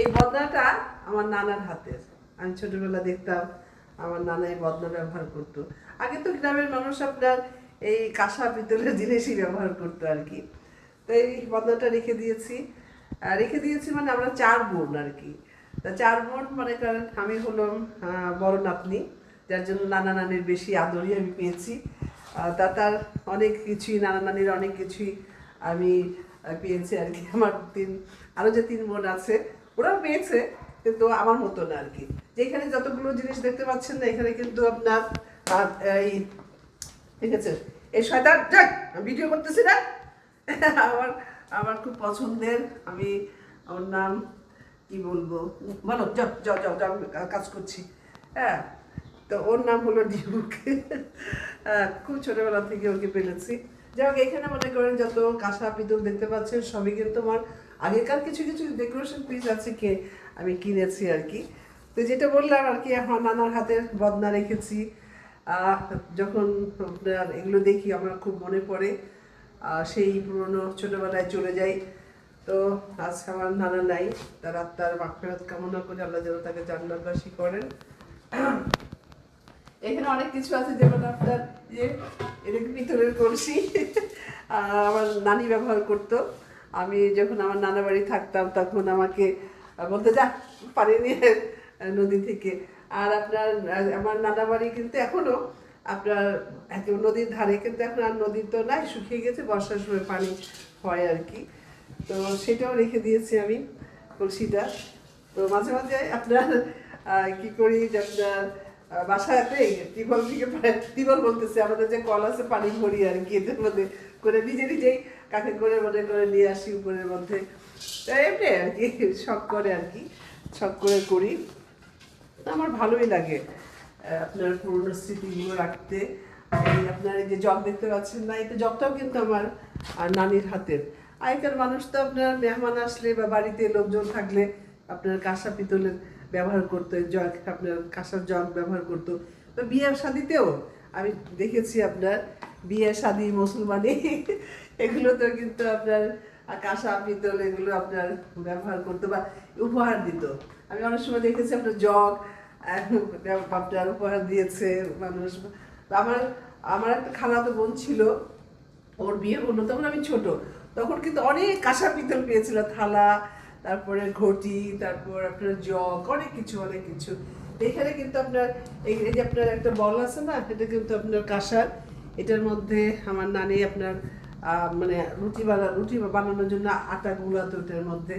এই বদনাটা আমার নানার হাতের আমি ছোটবেলা দেখতাম আমার নানা এই বদনা ব্যবহার করতো। আগে তো গ্রামের মানুষ আপনার এই কাঁসা, পিতলের জিনিসই ব্যবহার করতো আর কি। তো এই বদনাটা রেখে দিয়েছি। রেখে দিয়েছি মানে আমরা চার বোন আর কি। তা চার বোন মনে করেন আমি হলাম বড় নাতনি, যার জন্য নানা নানির বেশি আদরই আমি পেয়েছি। তা তার অনেক কিছুই, নানা নানির অনেক কিছুই আমি পেয়েছি আর কি। আমার তিন, আরও যে তিন বোন আছে ওরাও পেয়েছে কিন্তু আমার মতো না আর কি। যেখানে যতগুলো জিনিস দেখতে পাচ্ছেন না এখানে কিন্তু আপনার এই ঠিক আছে? এই শয়তান যাক ভিডিও করতেছি না। আমার আমার খুব পছন্দের আমি ওর নাম কি বলব? বলো যাও যাও যাও যাও কাজ করছি। হ্যাঁ তো ওর নাম হলো ডিউক। আহ, খুব ছোটবেলা থেকে ওকে পেলেছি যাই হোক, এখানে মনে করেন যত কাঁসা পিতল দেখতে পাচ্ছেন, সবই কিন্তু আমার আগেকার কিছু কিছু ডেকোরেশন পিস আছে কে আমি কিনেছি আর কি। তো যেটা বললাম আর কি, এখন নানার হাতের বদনা রেখেছি। যখন আপনার এগুলো দেখি আমার খুব মনে পড়ে সেই পুরনো ছোটবেলায় চলে যাই। তো আজ আমার নানা নাই, তার আত্মার মাগফিরাত কামনা করে, আল্লাহ যেন তাকে জান্নাতবাসী করেন। এখানে অনেক কিছু আছে যেমন আপনার যে এটা কি পিতলের কলসি? আহ, আমার নানি ব্যবহার করতো। আমি যখন আমার নানা বাড়ি থাকতাম তখন আমাকে বলতে যা পানি নিয়ে নদী থেকে। আর আপনার আমার নানা বাড়ি কিন্তু এখনও আপনার নদীর ধারে কিন্তু এখন আর নদী তো নাই শুকিয়ে গেছে বর্ষার সময় পানি হয় আর কি। তো সেটাও রেখে দিয়েছি আমি কলসিটা। তো মাঝে মাঝে আপনার কি করি যে আপনার বাসাতে টিবল থেকে টিবল বলতেছে, আমাদের যে কল আছে পানি ভরি আর কি, এদের মধ্যে করে নিজে নিজেই কাকে করে মনে করে নিয়ে আসি উপরের মধ্যে। এমনি আর কি, শখ করে আর কি, শখ করে করি। আমার ভালোই লাগে আপনার পুরনো স্মৃতিগুলো রাখতে। এই আপনার এই যে জগ দেখতে পাচ্ছেন না, এই তো জগটাও কিন্তু আমার নানির হাতের। আগেকার মানুষ তো আপনার মেহমান আসলে বা বাড়িতে লোকজন থাকলে আপনার কাঁসা পিতলের ব্যবহার করতো জগ আপনার কাঁসার জগ ব্যবহার করতো। তো বিয়ের শাদিতেও আমি দেখেছি আপনার বিয়ে শাদি মুসলমানি এগুলো তো কিন্তু আপনার কাঁসা, পিতল, এগুলো আপনার ব্যবহার করতো বা উপহার দিত। আমি অনেক সময় দেখেছি আপনার জগ, আপনার উপহার দিয়েছে মানুষ। আমার আমার একটা খালাতো বোন ছিল, ওর বিয়ে হলো তখন আমি ছোট। তখন কিন্তু অনেক কাঁসা, পিতল পেয়েছিল, থালা তারপরে ঘটি, তারপর আপনার জগ, অনেক কিছু অনেক কিছু। এখানে কিন্তু আপনার, এই যে আপনার একটা বল আছে না, এটা কিন্তু আপনার কাঁসার। এটার মধ্যে আমার নানি আপনার মানে রুটি বানা রুটি বানানোর জন্য আটা গুলাতো এটার মধ্যে।